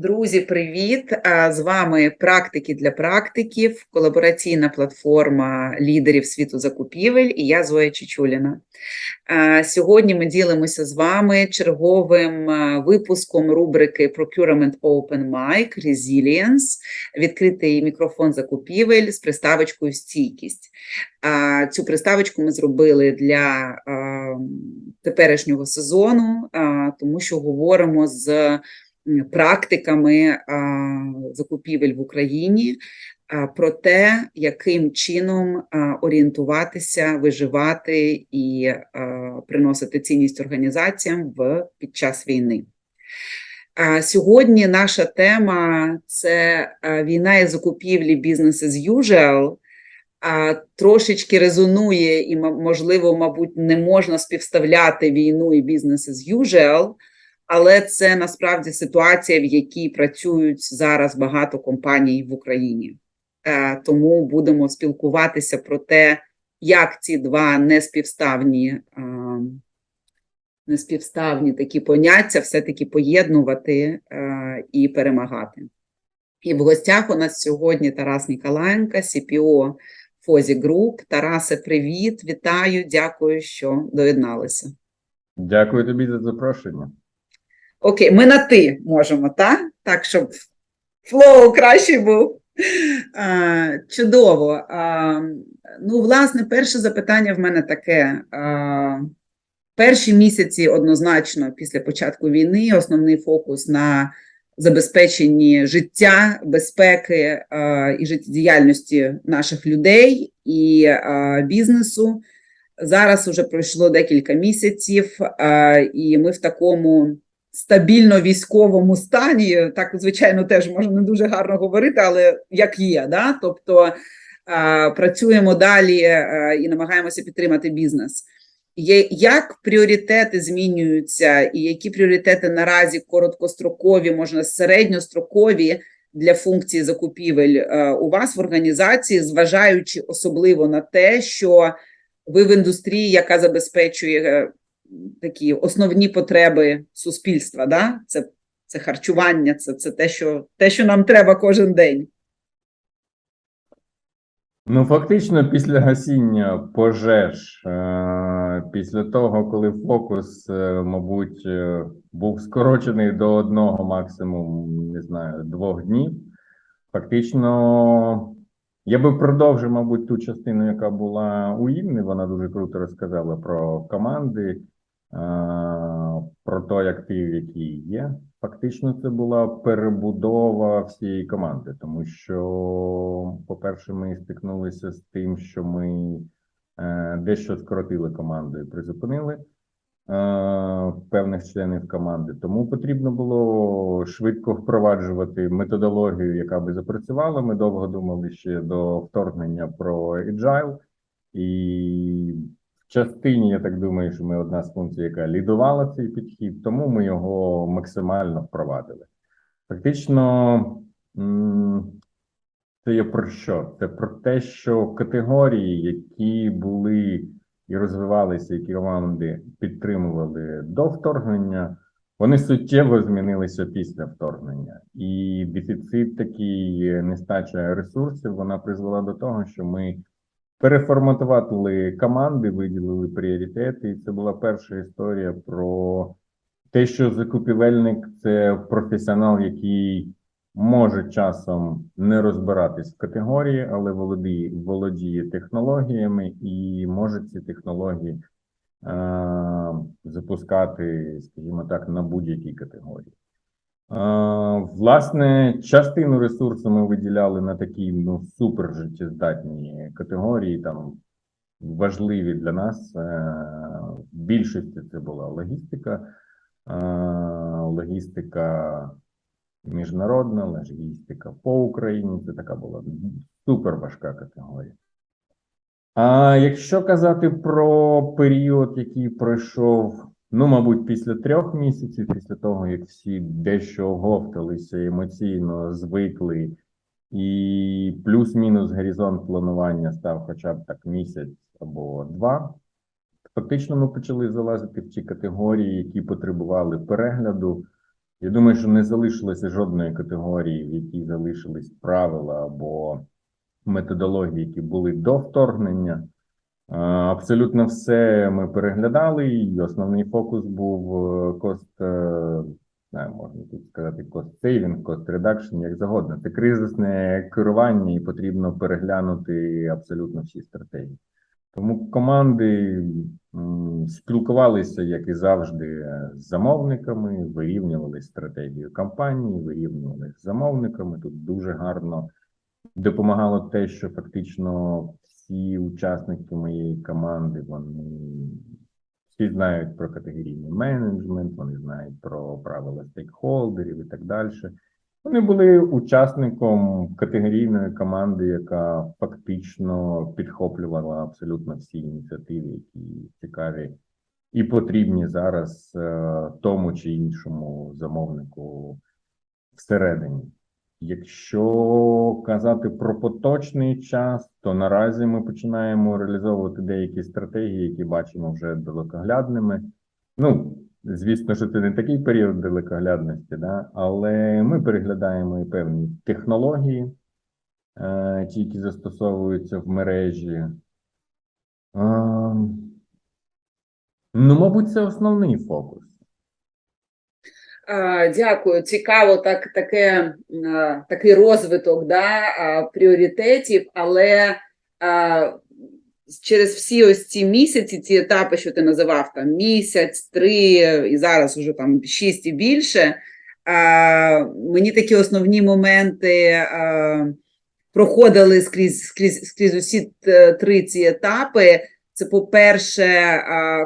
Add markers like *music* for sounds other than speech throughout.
Друзі, привіт! З вами практики для практиків, колабораційна платформа лідерів світу закупівель, і я Зоя Чечуліна. Сьогодні ми ділимося з вами черговим випуском рубрики Procurement Open Mic Resilience, відкритий мікрофон закупівель з приставочкою стійкість. Цю приставочку ми зробили для теперішнього сезону, тому що говоримо з практиками закупівель в Україні про те, яким чином орієнтуватися, виживати і приносити цінність організаціям в під час війни. Сьогодні наша тема це війна і закупівлі business as usual. Трошечки резонує і, можливо, мабуть, не можна співставляти війну і business as usual, але це насправді ситуація, в якій працюють зараз багато компаній в Україні. Е, Тому будемо спілкуватися про те, як ці два неспівставні, е, неспівставні такі поняття все-таки поєднувати е, і перемагати. І в гостях у нас сьогодні Тарас Ніколаєнко, CPO Фозі Груп. Тарасе, привіт, вітаю, дякую, що доєдналися. Дякую тобі за запрошення. Окей, ми на ти можемо, так? Так, щоб флоу кращий був. А, чудово. А, ну, власне, перше запитання в мене таке. А, перші місяці однозначно після початку війни основний фокус на забезпеченні життя, безпеки а, і життєдіяльності наших людей і а, бізнесу. Зараз вже пройшло декілька місяців, а, і ми в такому стабільно військовому стані. Так, звичайно, теж можна не дуже гарно говорити, але як є, да? тобто а, працюємо далі а, і намагаємося підтримати бізнес. Є, як пріоритети змінюються, і які пріоритети наразі короткострокові, можна середньострокові для функції закупівель е, у вас в організації, зважаючи особливо на те, що ви в індустрії, яка забезпечує е, такі основні потреби суспільства, да? це, це харчування, це, це те, що, те, що нам треба кожен день. Ну, фактично, після гасіння пожеж, е, після того, коли фокус, е, мабуть, е, був скорочений до одного, максимум, не знаю, двох днів, фактично, я би продовжив, мабуть, ту частину, яка була у Інни. Вона дуже круто розказала про команди, про той актив, який є. Фактично, це була перебудова всієї команди, тому що, по-перше, ми стикнулися з тим, що ми е, дещо скоротили команду і призупинили е, певних членів команди. Тому потрібно було швидко впроваджувати методологію, яка би запрацювала. Ми довго думали ще до вторгнення про agile. І частині, я так думаю, що ми одна з функцій, яка лідувала цей підхід, тому ми його максимально впровадили. Фактично, це є про що? Це про те, що категорії, які були і розвивалися, які команди підтримували до вторгнення, вони суттєво змінилися після вторгнення. І дефіцит такий нестача ресурсів, вона призвела до того, що ми переформатували команди, виділили пріоритети. І це була перша історія про те, що закупівельник це професіонал, який може часом не розбиратись в категорії, але володіє, володіє технологіями і може ці технології е, запускати, скажімо так, на будь-якій категорії. Власне, частину ресурсу ми виділяли на такі ну супер життєздатні категорії, там важливі для нас. Е, В більшості це була логістика, е, логістика міжнародна, логістика по Україні. Це така була супер важка категорія. А якщо казати про період, який пройшов, ну, мабуть, після трьох місяців, після того, як всі дещо оговталися емоційно, звикли, і плюс-мінус горизонт планування став хоча б так місяць або два, фактично ми почали залазити в ті категорії, які потребували перегляду, Я думаю, що не залишилося жодної категорії, в якій залишились правила або методології, які були до вторгнення. Е, Абсолютно все ми переглядали, і основний фокус був е, кост, е, не можна тут сказати, кост сейвінг, кост редакшн, як завгодно. Це кризисне керування, і потрібно переглянути абсолютно всі стратегії. Тому команди спілкувалися, як і завжди, з замовниками, вирівнювали стратегію кампанії, вирівнювали з замовниками. Тут дуже гарно допомагало те, що фактично всі учасники моєї команди вони всі знають про категорійний менеджмент, вони знають про правила стейкхолдерів і так далі. Вони були учасником категорійної команди, яка фактично підхоплювала абсолютно всі ініціативи, які цікаві і потрібні зараз е, тому чи іншому замовнику всередині. Якщо казати про поточний час, то наразі ми починаємо реалізовувати деякі стратегії, які бачимо вже далекоглядними. Ну, звісно, що це не такий період далекоглядності, да? але ми переглядаємо і певні технології, е, ті, які застосовуються в мережі. Е, ну, мабуть, це основний фокус. Дякую. Цікаво, так, таке, такий розвиток да, пріоритетів, але через всі ось ці місяці, ці етапи, що ти називав, там місяць, три і зараз уже там шість і більше. Мені такі основні моменти проходили скрізь, скрізь, скрізь усі три ці етапи. Це, по-перше,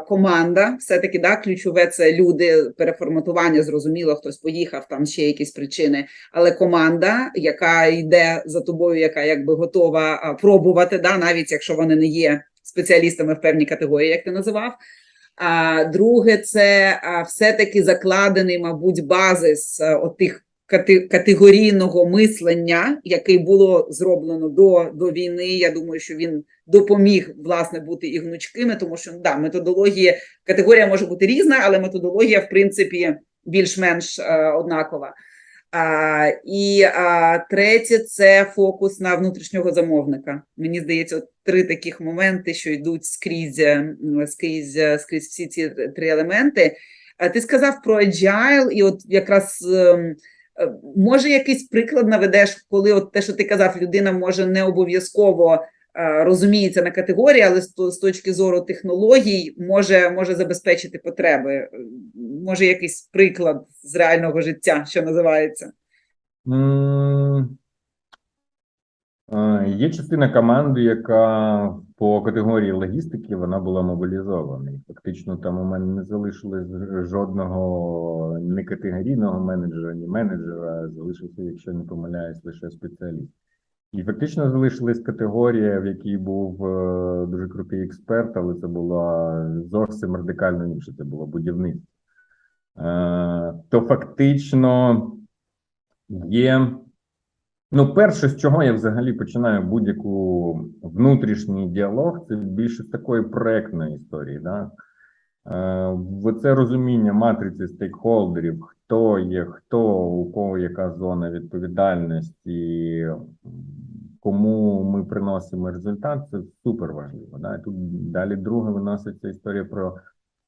команда, все-таки да, ключове це люди, переформатування, зрозуміло, хтось поїхав, там ще якісь причини, але команда, яка йде за тобою, яка якби готова пробувати, да, навіть якщо вони не є спеціалістами в певній категорії, як ти називав. А друге, це все-таки закладений, мабуть, базис отих кати- категорійного мислення, який було зроблено до, до війни. Я думаю, що він допоміг власне бути і гнучкими, тому що да, методологія, категорія може бути різна, але методологія, в принципі, більш-менш е, однакова. А, і а, третє це фокус на внутрішнього замовника. Мені здається, три таких моменти, що йдуть скрізь, е, скрізь, е, скрізь всі ці три елементи. А ти сказав про agile, і от якраз ем, може якийсь приклад наведеш, коли от те, що ти казав, людина може не обов'язково е, розуміється на категорії, але з, точки зору технологій може, може забезпечити потреби. Е, Може, якийсь приклад з реального життя, що називається. Е, Є частина команди, яка по категорії логістики вона була мобілізована. І фактично там у мене не залишилось жодного ні категорійного менеджера, ні менеджера. Залишився, якщо не помиляюсь, лише спеціаліст. І фактично залишилась категорія, в якій був е, дуже крутий експерт, але це була зовсім радикально інше. Це було будівництво. Е, То фактично є. Ну, перше, з чого я взагалі починаю будь-яку внутрішній діалог, це більше з такої проектної історії. Да? Е, це розуміння матриці стейкхолдерів, хто є, хто, у кого яка зона відповідальності, кому ми приносимо результат, це супер важливо. Да? Тут далі друге виноситься історія про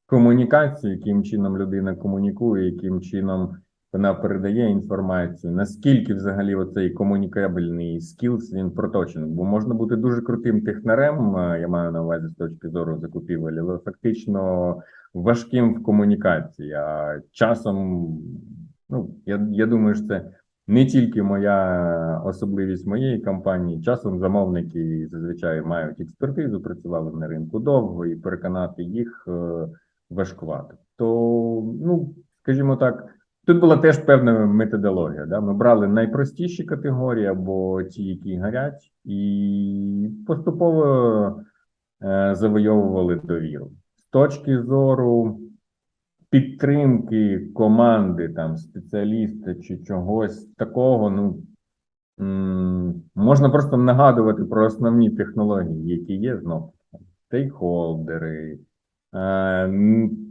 комунікацію, яким чином людина комунікує, яким чином вона передає інформацію, наскільки взагалі оцей комунікабельний скілс він проточений. Бо можна бути дуже крутим технарем, я маю на увазі з точки зору закупівель, але фактично важким в комунікації. А часом, ну я, я думаю, що це не тільки моя особливість моєї компанії. Часом замовники зазвичай мають експертизу, працювали на ринку довго, і переконати їх е, важкувато. То, ну скажімо так. Тут була теж певна методологія. Да? Ми брали найпростіші категорії або ті, які горять, і поступово е, завойовували довіру. З точки зору підтримки команди, там, спеціаліста чи чогось такого, ну можна просто нагадувати про основні технології, які є знов стейкхолдери,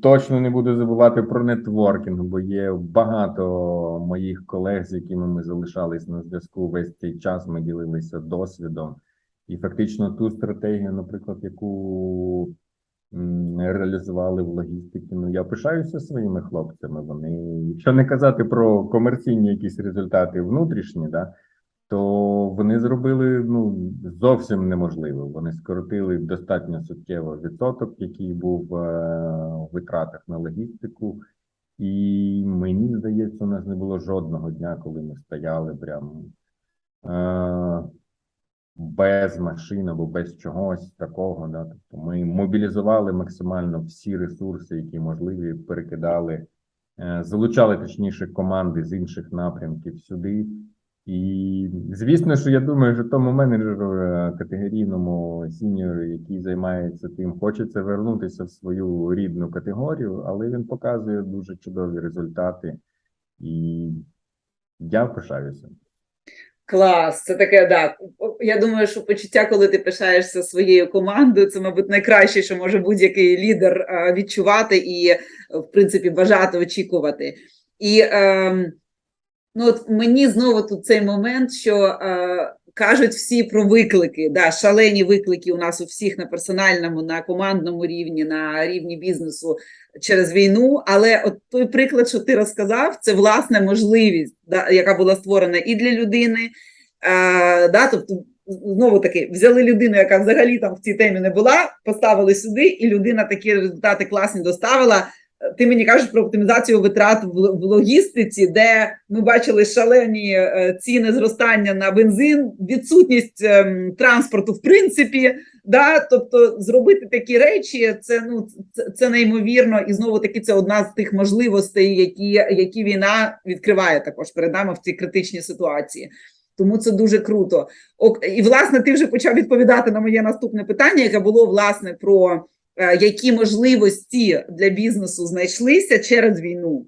Точно не буду забувати про нетворкінг, бо є багато моїх колег, з якими ми залишались на зв'язку весь цей час. Ми ділилися досвідом. І фактично ту стратегію, наприклад, яку реалізували в логістиці. Ну я пишаюся своїми хлопцями. Вони, якщо не казати про комерційні якісь результати внутрішні, да, то вони зробили ну зовсім неможливо. Вони скоротили достатньо суттєво відсоток, який був е, в витратах на логістику. І мені здається, у нас не було жодного дня, коли ми стояли прямо е, без машин або без чогось такого. Да? Тобто ми мобілізували максимально всі ресурси, які можливі, перекидали, е, залучали точніше команди з інших напрямків сюди. І звісно, що я думаю, що тому менеджеру е, категорійному сіньору, який займається тим, хочеться вернутися в свою рідну категорію, але він показує дуже чудові результати, і я пишаюся. Клас, це таке, да. Я думаю, що почуття, коли ти пишаєшся своєю командою, це, мабуть, найкраще, що може будь-який лідер відчувати і, в принципі, бажати очікувати. І ем, ну, от мені знову тут цей момент, що е, кажуть всі про виклики. Да, шалені виклики у нас у всіх на персональному, на командному рівні, на рівні бізнесу через війну. Але от той приклад, що ти розказав, це власне можливість, да, яка була створена і для людини. Е, да, тобто, знову таки, взяли людину, яка взагалі там в цій темі не була, поставили сюди, і людина такі результати класні доставила. Ти мені кажеш про оптимізацію витрат в, логістиці, де ми бачили шалені е, ціни зростання на бензин, відсутність е, транспорту, в принципі, да, тобто зробити такі речі, це ну це, це неймовірно, і знову таки це одна з тих можливостей, які, які війна відкриває також перед нами в цій критичній ситуації. Тому це дуже круто. Ок, і власне ти вже почав відповідати на моє наступне питання, яке було власне про які можливості для бізнесу знайшлися через війну.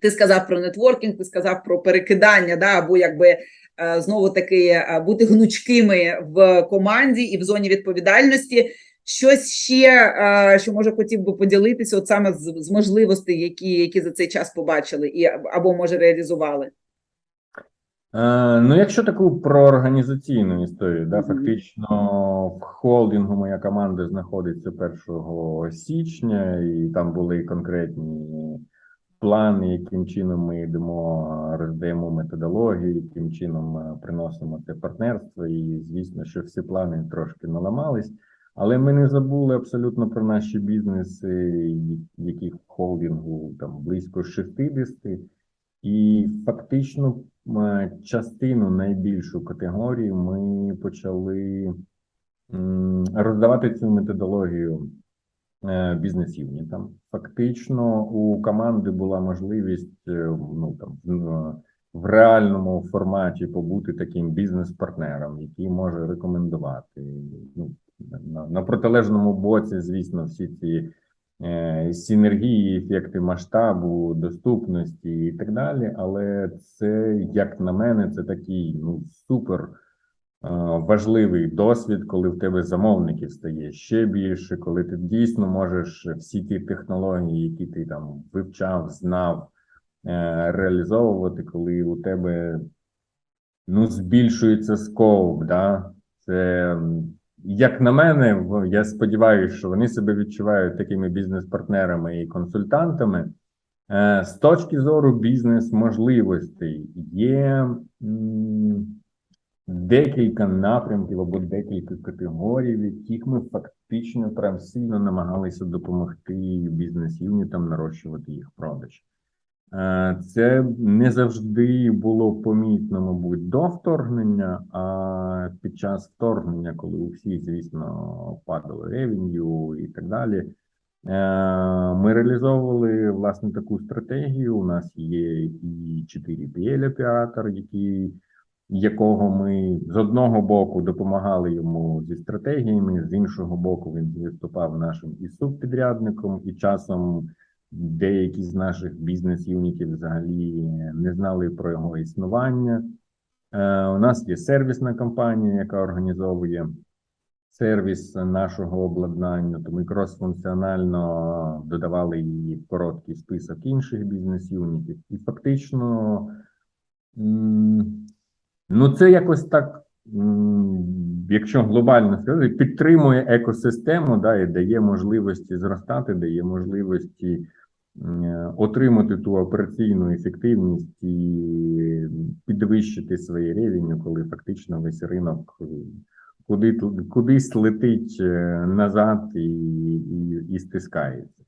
Ти сказав про нетворкінг, ти сказав про перекидання, да, або якби е, знову таки е, бути гнучкими в команді і в зоні відповідальності. Щось ще, е, що може хотів би поділитися, от саме з, з можливостей, які, які за цей час побачили, і або може реалізували. Е, ну, якщо таку про організаційну історію, да, фактично в холдингу моя команда знаходиться 1 січня, і там були конкретні плани, яким чином ми йдемо, роздаємо методологію, яким чином е, приносимо це партнерство. І звісно, що всі плани трошки наламались. Але ми не забули абсолютно про наші бізнеси, яких в холдингу там близько 60. І фактично частину найбільшу категорію ми почали роздавати цю методологію е, бізнес-юнітам. Фактично, у команди була можливість е, ну там в- в реальному форматі побути таким бізнес-партнером, який може рекомендувати. Ну, на, на протилежному боці, звісно, всі ці е, синергії, ефекти масштабу, доступності і так далі. Але це, як на мене, це такий ну супер. е, Важливий досвід, коли в тебе замовників стає ще більше, коли ти дійсно можеш всі ті технології, які ти там вивчав, знав, е, реалізовувати, коли у тебе ну, збільшується скоп, да? Це, як на мене, я сподіваюся, що вони себе відчувають такими бізнес-партнерами і консультантами. Е, З точки зору бізнес-можливостей є декілька напрямків або декілька категорій, в яких ми фактично прям сильно намагалися допомогти бізнес-юнітам нарощувати їх продаж. Е, Це не завжди було помітно, мабуть, до вторгнення, а під час вторгнення, коли у всіх, звісно, падало ревеню і так далі. е, Ми реалізовували власне таку стратегію. У нас є і 4 PL оператор, якого ми з одного боку допомагали йому зі стратегіями, з іншого боку, він виступав нашим і субпідрядником, і часом деякі з наших бізнес-юнітів взагалі не знали про його існування. Е, у нас є сервісна компанія, яка організовує сервіс нашого обладнання, то ми крос-функціонально додавали її в короткий список інших бізнес-юнітів. І фактично, ну це якось так, якщо глобально сказати, підтримує екосистему, да, і дає можливості зростати, дає можливості отримати ту операційну ефективність і підвищити свої рівні, коли фактично весь ринок е, куди, кудись летить е, назад і, і, і стискається.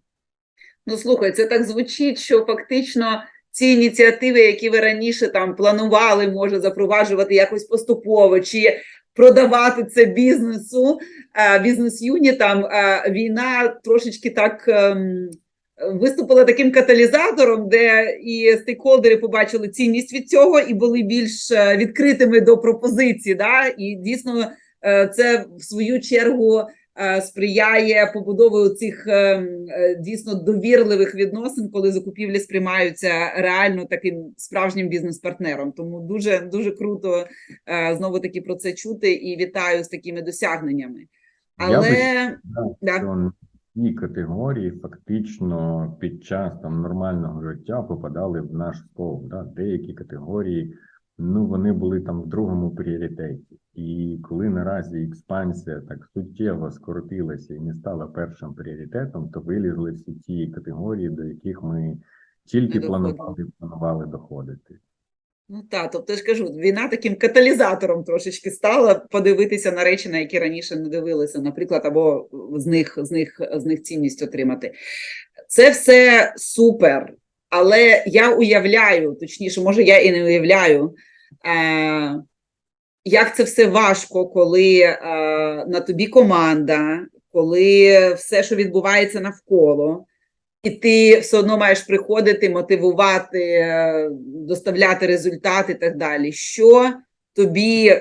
Ну, слухай, це так звучить, що фактично ці ініціативи, які ви раніше там планували, може запроваджувати якось поступово, чи продавати це бізнесу, е, бізнес-юнітам, е, війна трошечки так ем, виступила таким каталізатором, де і стейкхолдери побачили цінність від цього і були більш е, відкритими до пропозицій. Да? І дійсно е, це в свою чергу е, сприяє побудові цих дійсно довірливих відносин, коли закупівлі сприймаються реально таким справжнім бізнес-партнером. Тому дуже дуже круто знову таки про це чути і вітаю з такими досягненнями. Я би Але да. Ці категорії фактично під час там нормального життя попадали в наш скоп. Да? Деякі категорії, ну вони були там в другому пріоритеті. І коли наразі експансія так суттєво скоротилася і не стала першим пріоритетом, то вилізли всі ті категорії, до яких ми тільки планували, планували доходити. Ну так, тобто я ж кажу, війна таким каталізатором трошечки стала подивитися на речі, на які раніше не дивилися, наприклад, або з них, з них, з них цінність отримати. Це все супер, але я уявляю, точніше, може, я і не уявляю, е, як це все важко, коли е, на тобі команда, коли все, що відбувається навколо. І ти все одно маєш приходити, мотивувати, доставляти результати і так далі. Що тобі,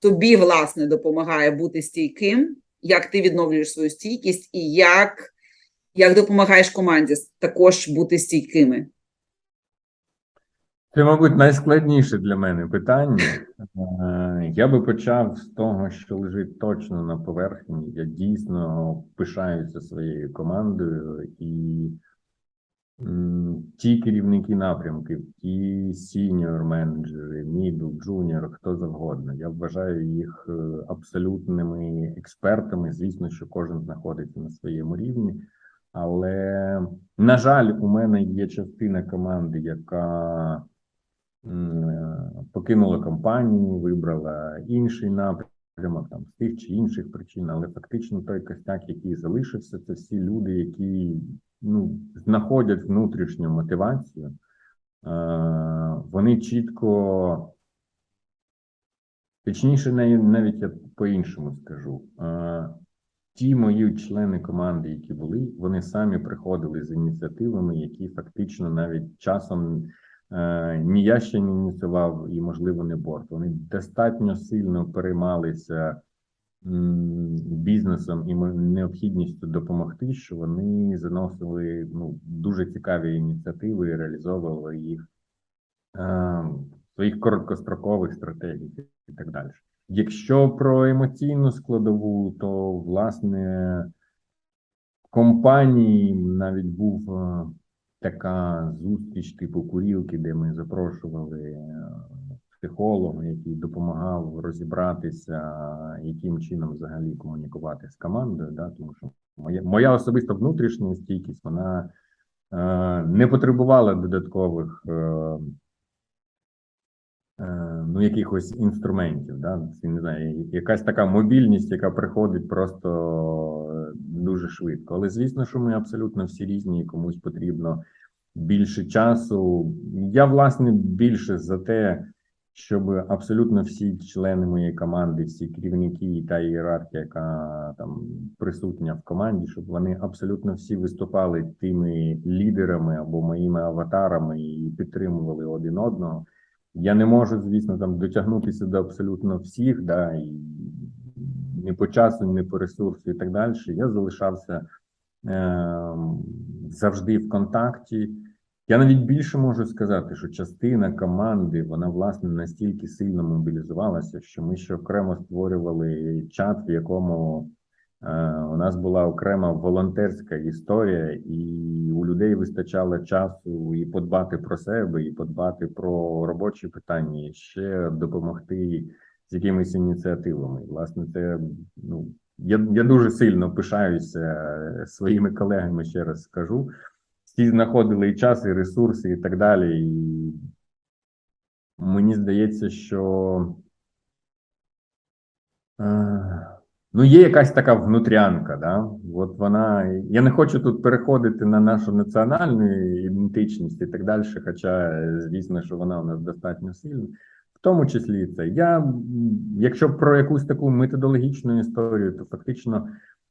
тобі власне допомагає бути стійким, як ти відновлюєш свою стійкість, і як, як допомагаєш команді також бути стійкими? Це, мабуть, найскладніше для мене питання. Е, Я би почав з того, що лежить точно на поверхні. Я дійсно пишаюся своєю командою і ті керівники напрямків, ті сіньор менеджери, мідл, джуніор, хто завгодно. Я вважаю їх е, абсолютними експертами. Звісно, що кожен знаходиться на своєму рівні. Але, на жаль, у мене є частина команди, яка покинула компанію, вибрала інший напрямок там з тих чи інших причин, але фактично той костяк, який залишився, це всі люди, які ну, знаходять внутрішню мотивацію. Вони чітко, точніше, навіть я по-іншому скажу. Ті мої члени команди, які були, вони самі приходили з ініціативами, які фактично навіть часом ні я ще не ініціював, і, можливо, не борт. Вони достатньо сильно переймалися бізнесом і необхідністю допомогти, що вони заносили ну, дуже цікаві ініціативи і реалізовували їх е, в своїх короткострокових стратегіях і так далі. Якщо про емоційну складову, то власне компанії навіть був е, така зустріч типу курілки, де ми запрошували е, психолога, який допомагав розібратися, яким чином взагалі комунікувати з командою. Да? Тому що моя, моя особиста внутрішня стійкість вона е, не потребувала додаткових. Е, е, ну, якихось інструментів, да? Це, не знаю, якась така мобільність, яка приходить просто е, дуже швидко. Але звісно, що ми абсолютно всі різні, і комусь потрібно більше часу. Я, власне, більше за те, щоб абсолютно всі члени моєї команди, всі керівники і та ієрархія, яка там присутня в команді, щоб вони абсолютно всі виступали тими лідерами або моїми аватарами і підтримували один одного. Я не можу, звісно, там дотягнутися до абсолютно всіх, да, і не по часу, не по ресурсу і так далі. Я залишався е, завжди в контакті. Я навіть більше можу сказати, що частина команди вона власне настільки сильно мобілізувалася, що ми ще окремо створювали чат, в якому е, у нас була окрема волонтерська історія, і у людей вистачало часу і подбати про себе, і подбати про робочі питання, і ще допомогти з якимись ініціативами. Власне, це ну я, я дуже сильно пишаюся е, своїми колегами. Ще раз скажу. Всі знаходили і час, і ресурси, і так далі. І мені здається, що е, ну, є якась така внутрянка, да? От вона. Я не хочу тут переходити на нашу національну ідентичність і так далі, хоча, звісно, що вона у нас достатньо сильна. В тому числі це. Я, якщо про якусь таку методологічну історію, то фактично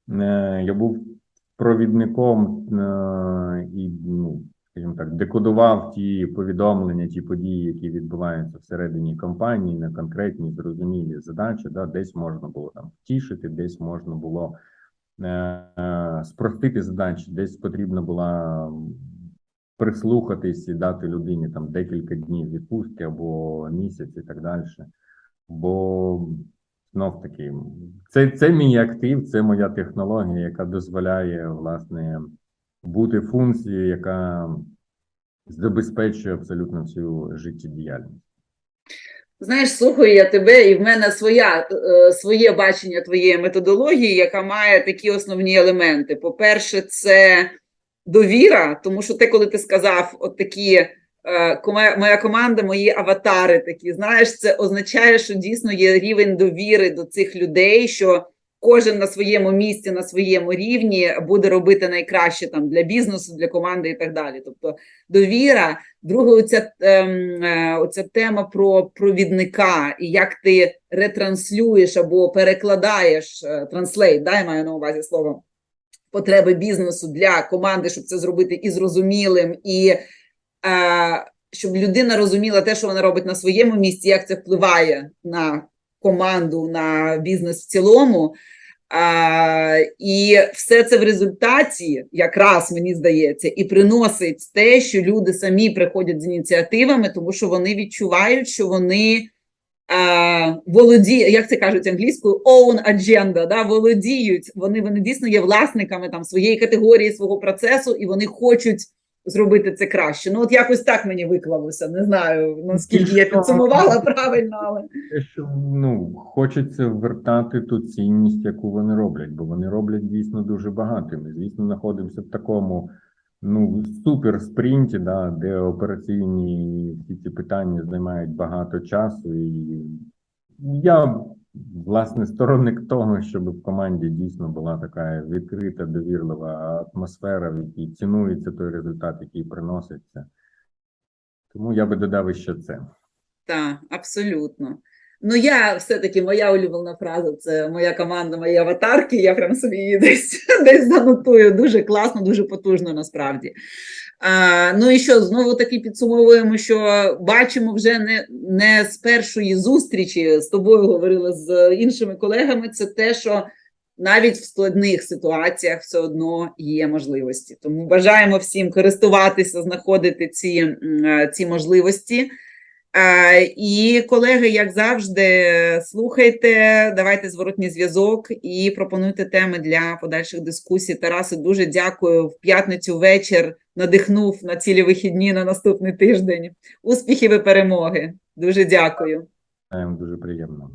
е, я був провідником е, і, ну, скажімо так, декодував ті повідомлення, ті події, які відбуваються всередині компанії на конкретні зрозумілі задачі. Да, десь можна було там втішити, десь можна було е, е, спростити задачі, десь потрібно була прислухатись і дати людині там декілька днів відпустки або місяць і так далі. Бо знов таки, це, це мій актив, це моя технологія, яка дозволяє власне бути функцією, яка забезпечує абсолютно всю життєдіяльність. Знаєш, слухаю я тебе, і в мене своя, е, своє бачення твоєї методології, яка має такі основні елементи. По-перше, це довіра, тому що ти, коли ти сказав, от такі моя команда, мої аватари такі, знаєш, це означає, що дійсно є рівень довіри до цих людей, що кожен на своєму місці, на своєму рівні буде робити найкраще там для бізнесу, для команди і так далі. Тобто довіра. Друге, оця, ем, е, оця тема про провідника і як ти ретранслюєш або перекладаєш е, транслейт, да, я маю на увазі слово потреби бізнесу для команди, щоб це зробити і зрозумілим, і е, щоб людина розуміла те, що вона робить на своєму місці, як це впливає на команду, на бізнес в цілому. А, і все це в результаті, якраз мені здається, і приносить те, що люди самі приходять з ініціативами, тому що вони відчувають, що вони а, володіють, як це кажуть англійською, own agenda, да, володіють. Вони, вони дійсно є власниками там своєї категорії, свого процесу, і вони хочуть зробити це краще. Ну, от якось так мені виклалося. Не знаю наскільки я підсумувала правильно, але. Те, що ну хочеться вертати ту цінність, яку вони роблять, бо вони роблять дійсно дуже багато. Ми, звісно, знаходимося в такому ну супер спринті, да, де операційні всі ці питання займають багато часу, і я власне сторонник того, щоб в команді дійсно була така відкрита, довірлива атмосфера, в якій цінується той результат, який приноситься. Тому я би додав іще це. Так, абсолютно. Ну, я все-таки моя улюблена фраза це моя команда, мої аватарки. Я прям собі її десь, *laughs* десь занотую. Дуже класно, дуже потужно насправді. А, ну і що, знову таки підсумовуємо, що бачимо вже не, не з першої зустрічі з тобою говорила з іншими колегами. Це те, що навіть в складних ситуаціях все одно є можливості. Тому бажаємо всім користуватися, знаходити ці, ці можливості. І колеги, як завжди, слухайте, давайте зворотній зв'язок і пропонуйте теми для подальших дискусій. Тарасе, дуже дякую. В п'ятницю вечір надихнув на цілі вихідні на наступний тиждень. Успіхів і перемоги. Дуже дякую. Дуже приємно.